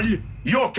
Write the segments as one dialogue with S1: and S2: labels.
S1: Derhal yok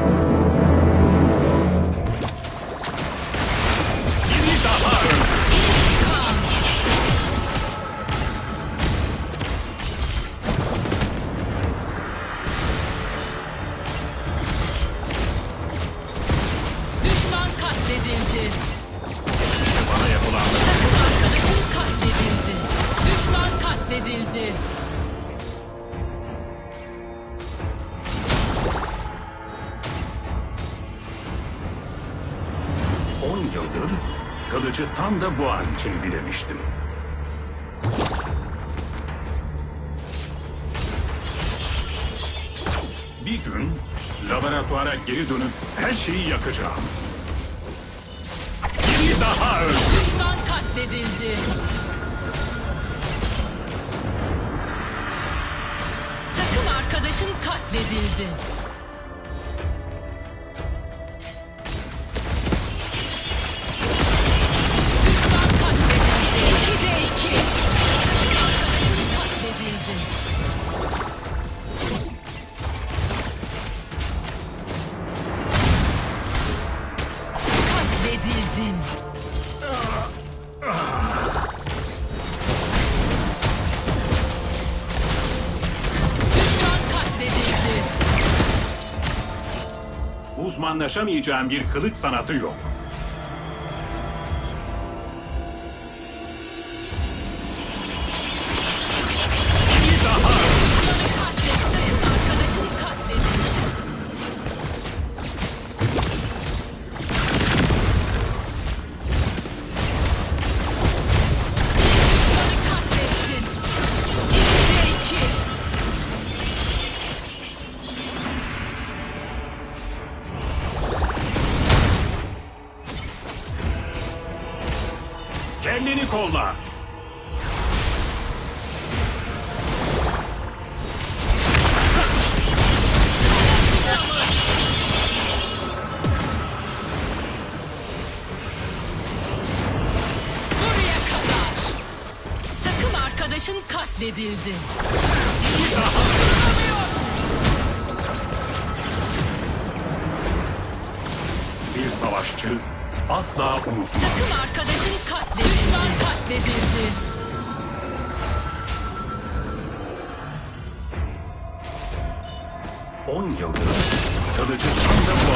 S1: 10 yıldır kılıcı tam da bu an için bilemiştim. Bir gün laboratuvara geri dönüp her şeyi yakacağım. Biri daha öldü.
S2: Düşman katledildi. Takım arkadaşın katledildi.
S1: Uzmanlaşamayacağım bir kılıç sanatı yok.
S2: Katledildi.
S1: Bir savaşçı asla unutmaz.
S2: Takım arkadaşın katledildi. Düşman katledildi.
S1: On yıldır kılıcı tam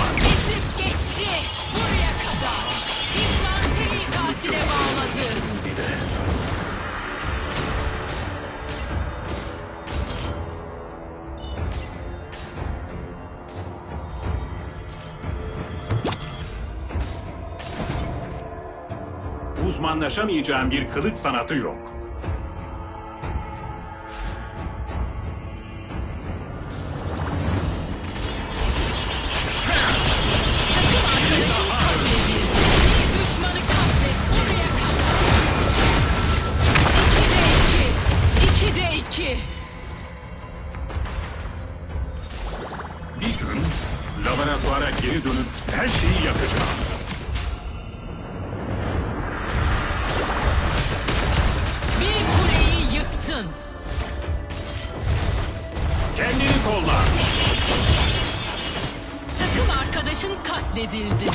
S1: Uzmanlaşamayacağım bir kılıç sanatı yok. Bir gün laboratuvara geri dönüp her şeyi yakacağım.
S2: Katledildi.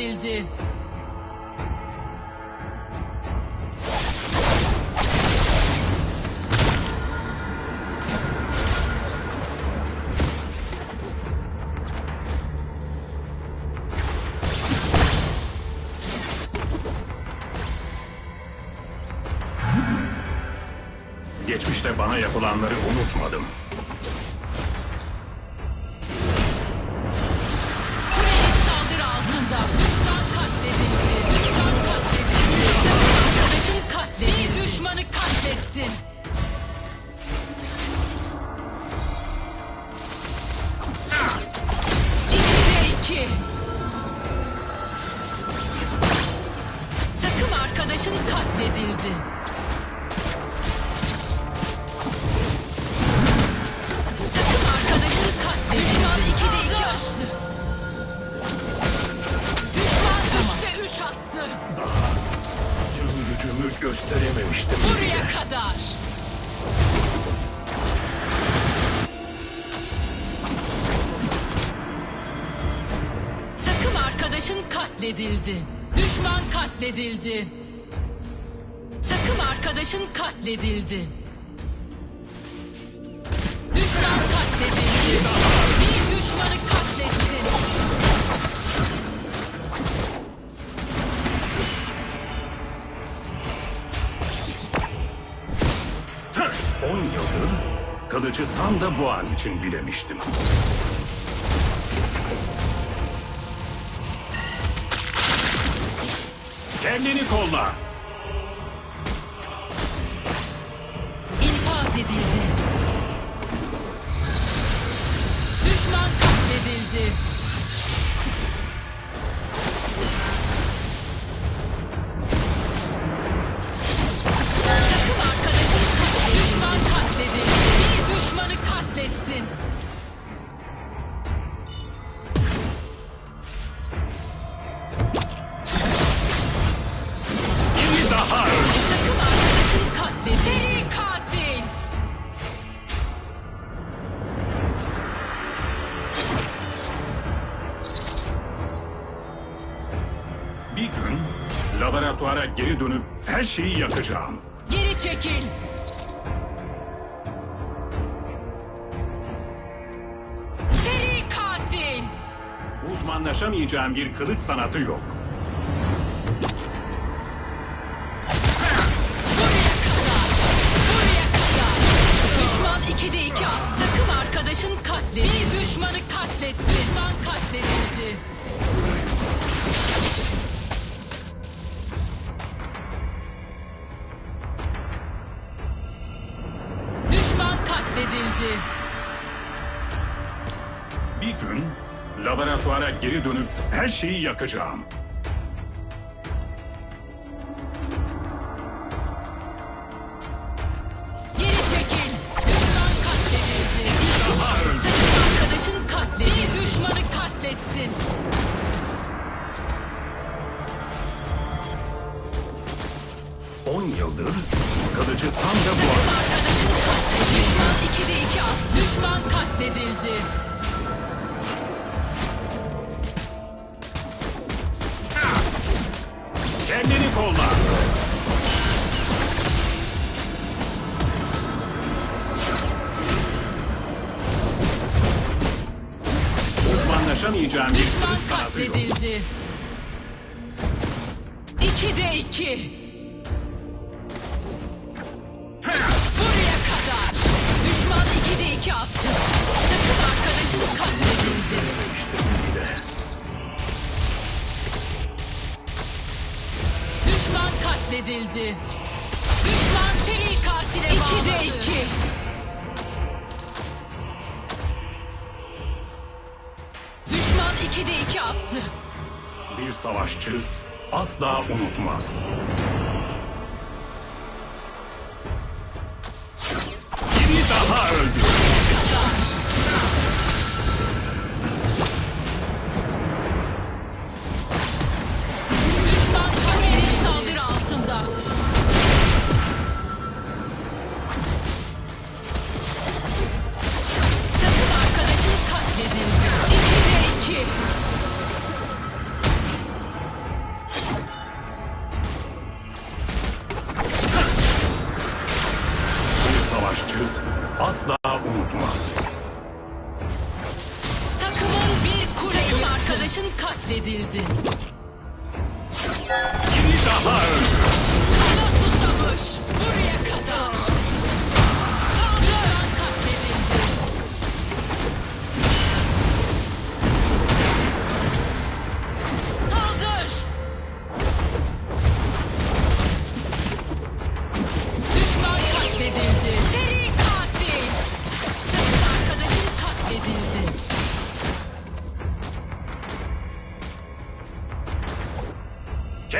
S2: Katledildi.
S1: Geçmişte bana yapılanları unutmadım. Gücümü gösterememiştim.
S2: Buraya kadar. Takım arkadaşın katledildi. Düşman katledildi. Takım arkadaşın katledildi.
S1: 10 yıldır kılıcı tam da bu an için bilemiştim. Kendini kolla.
S2: İnfaz edildi. Düşman katledildi.
S1: Şeyi yakacağım.
S2: Geri çekil. Seri katil.
S1: Uzmanlaşamayacağım bir kılıç sanatı yok.
S2: Buraya kadar. Buraya kadar. Düşman 2'de 2 at. Takım arkadaşın
S1: dönüp her şeyi yakacağım. Uzmanlaşamayacağım bir
S2: Düşman
S1: sanatı yok.
S2: katledildi. 2'de 2. Buraya kadar. Düşman 2'de 2 attı. Takım arkadaşın katledildi.
S1: İşte bile.
S2: katledildi. Düşman seri katile bağladı. 2'de 2. Düşman attı.
S1: Bir savaşçı asla unutmaz. Asla unutmaz.
S2: Takımın bir kule Takım arkadaşın katledildi.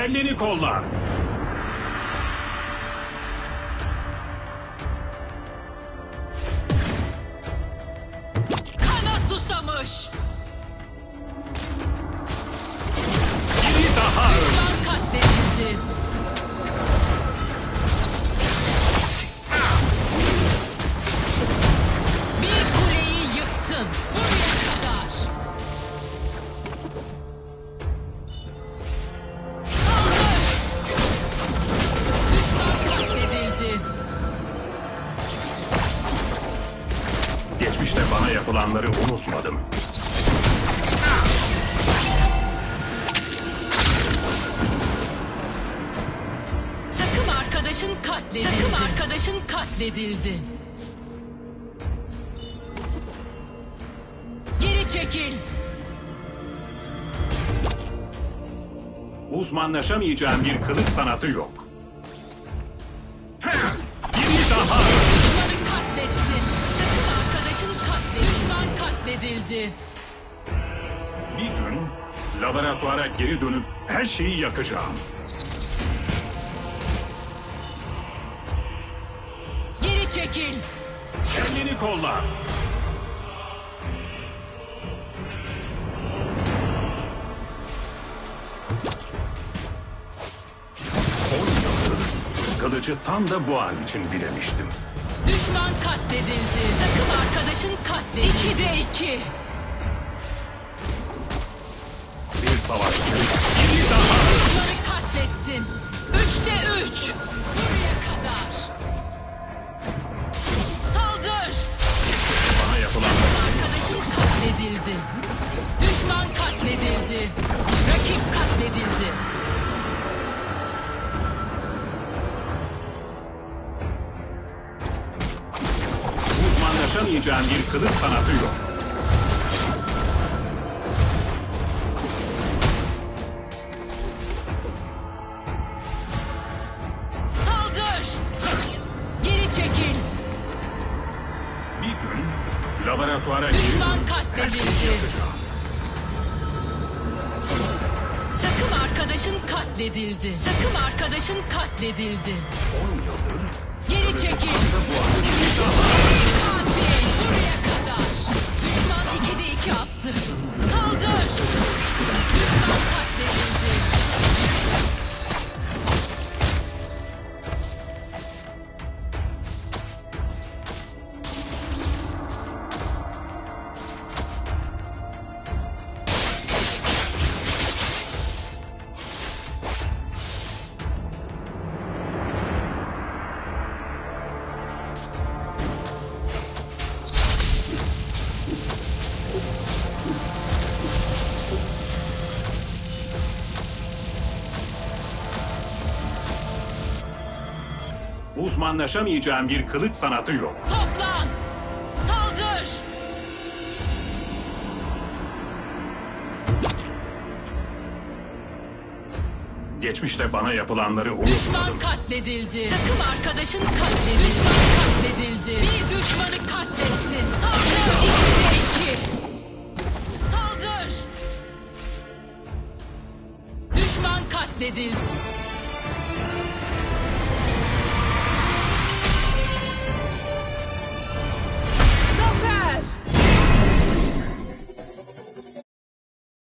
S1: Kendini kolla. Yapılanları unutmadım.
S2: Takım arkadaşın katledildi. Takım arkadaşın katledildi. Geri çekil.
S1: Uzmanlaşamayacağım bir kılıç sanatı yok.
S2: Katledildi.
S1: Bir gün laboratuvara geri dönüp her şeyi yakacağım.
S2: Geri çekil.
S1: Kendini kolla. Kılıcı tam da bu an için bilemiştim.
S2: Düşman katledildi. Takım arkadaşın katledildi. 2'de 2.
S1: Bir
S2: katledildi. Takım arkadaşın katledildi. Takım arkadaşın katledildi.
S1: On yıldır
S2: Geri çekil.
S1: Uzmanlaşamayacağım bir kılıç sanatı yok.
S2: Toplan. Saldır.
S1: Geçmişte bana yapılanları
S2: Düşman
S1: unutmadım.
S2: katledildi. Takım arkadaşın katledildi. Düşman katledildi. Bir düşmanı katlettin. Saldır 2'de 2. Saldır. Düşman katledildi.